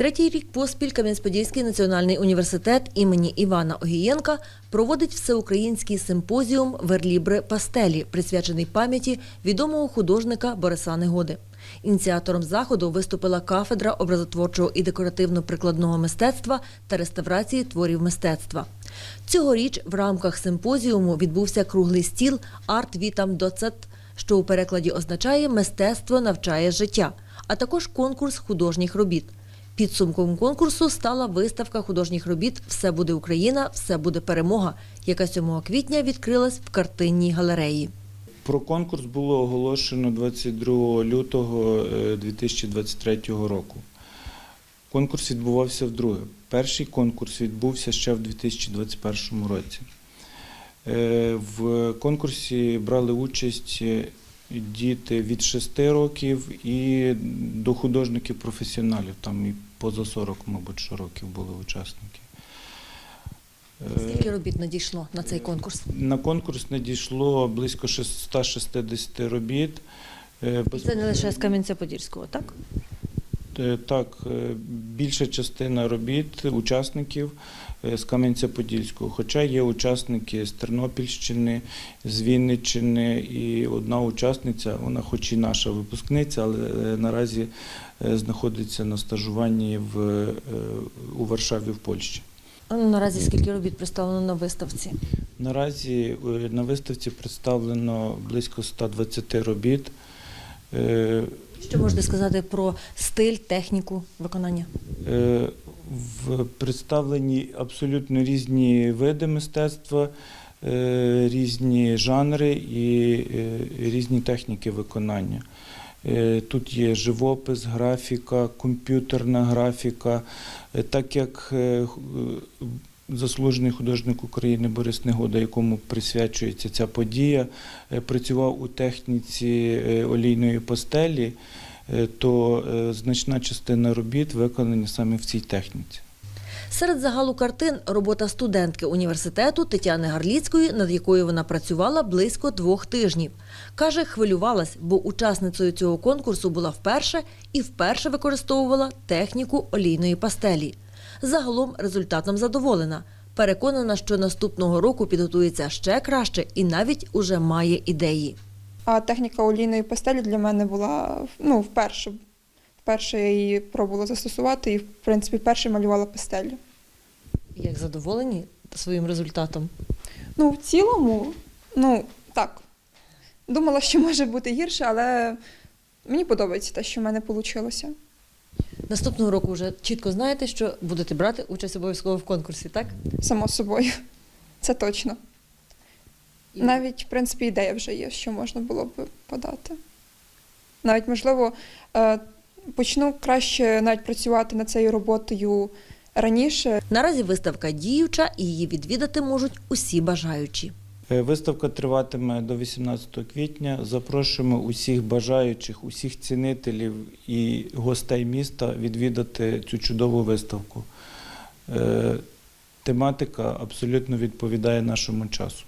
Третій рік поспіль Кам'янець-Подільський національний університет імені Івана Огієнка проводить всеукраїнський симпозіум Верлібри пастелі, присвячений пам'яті відомого художника Бориса Негоди. Ініціатором заходу виступила кафедра образотворчого і декоративно-прикладного мистецтва та реставрації творів мистецтва. Цьогоріч в рамках симпозіуму відбувся круглий стіл Арт Вітам Доцет, що у перекладі означає Мистецтво навчає життя, а також конкурс художніх робіт. Підсумком конкурсу стала виставка художніх робіт Все буде Україна, все буде перемога, яка 7 квітня відкрилась в картинній галереї. Про конкурс було оголошено 22 лютого е, 2023 року. Конкурс відбувався вдруге. Перший конкурс відбувся ще в 2021 році. Е, В конкурсі брали участь е, діти від 6 років і до художників-професіоналів. Там і поза 40, мабуть, що років були учасники. Е, Скільки робіт надійшло на цей конкурс? На конкурс надійшло близько 160 робіт. Е, Це не лише з Кам'янця-Подільського, так? Е, Так, е, більша частина робіт учасників е, з Кам'янця-Подільського, хоча є учасники з Тернопільщини, з Вінниччини і одна учасниця, вона хоч і наша випускниця, але наразі знаходиться на стажуванні в, у Варшаві в Польщі. Ну, Наразі скільки робіт представлено на виставці? Наразі на виставці представлено близько 120 робіт. Що можете сказати про стиль, техніку виконання? Е, В представлені абсолютно різні види мистецтва, е, різні жанри і е, різні техніки виконання. Тут є живопис, графіка, комп'ютерна графіка. Так як заслужений художник України Борис Негода, якому присвячується ця подія, е, працював у техніці е, олійної пастелі, е, то значна частина робіт виконані саме в цій техніці. Серед загалу картин робота студентки університету Тетяни Гарліцької, над якою вона працювала близько двох тижнів. Каже, хвилювалась, бо учасницею цього конкурсу була вперше і вперше використовувала техніку олійної пастелі. Загалом результатом задоволена. Переконана, що наступного року підготується ще краще і навіть уже має ідеї. А техніка олійної пастелі для мене була ну, вперше. Вперше я її пробувала застосувати і, в принципі, вперше малювала пастелью. Як задоволені своїм результатом? Ну, в цілому, ну, так. Думала, що може бути гірше, але мені подобається те, що в мене вийшло. Наступного року вже чітко знаєте, що будете брати участь обов'язково в конкурсі, так? Само собою. Це точно. І- Навіть, в принципі, ідея вже є, що можна було б подати. Навіть, можливо, е, почну краще навіть працювати над цією роботою раніше, Наразі виставка діюча і її відвідати можуть усі бажаючі. Е, Виставка триватиме до 18 квітня. Запрошуємо усіх бажаючих, усіх цінителів і гостей міста відвідати цю чудову виставку. Е, Тематика абсолютно відповідає нашому часу.